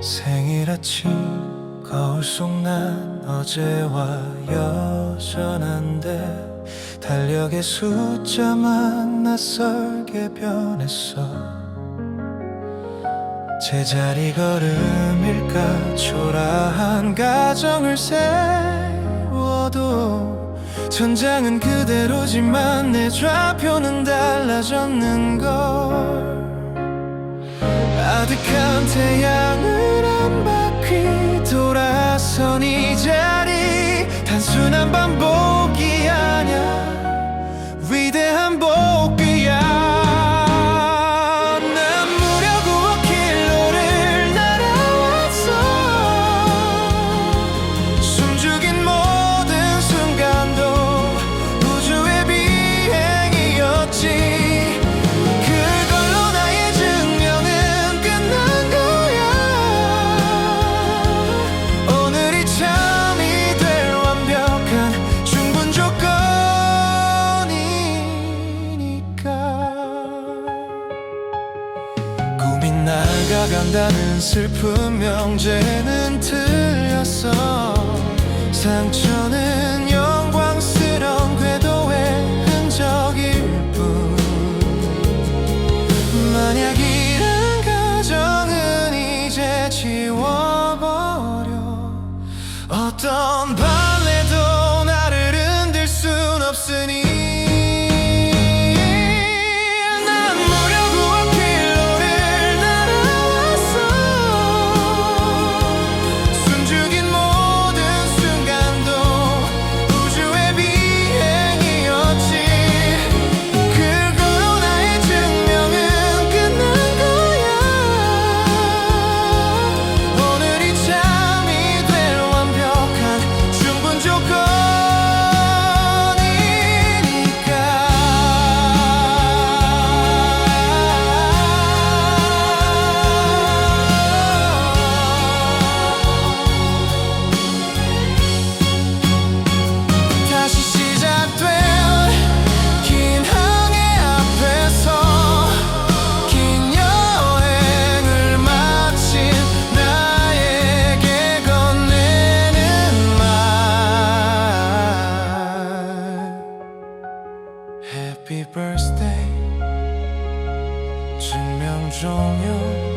생일 아침 거울 속 난 어제와 여전한데 달력의 숫자만 낯설게 변했어. 제자리 걸음일까 초라 한 가정을 세워도 천장은 그대로지만 내 좌표는 달라졌는 걸. 아득한 태양을 한 바퀴 돌아선 이 자리 단순한 반복 나가간다는 슬픈 명제는 终有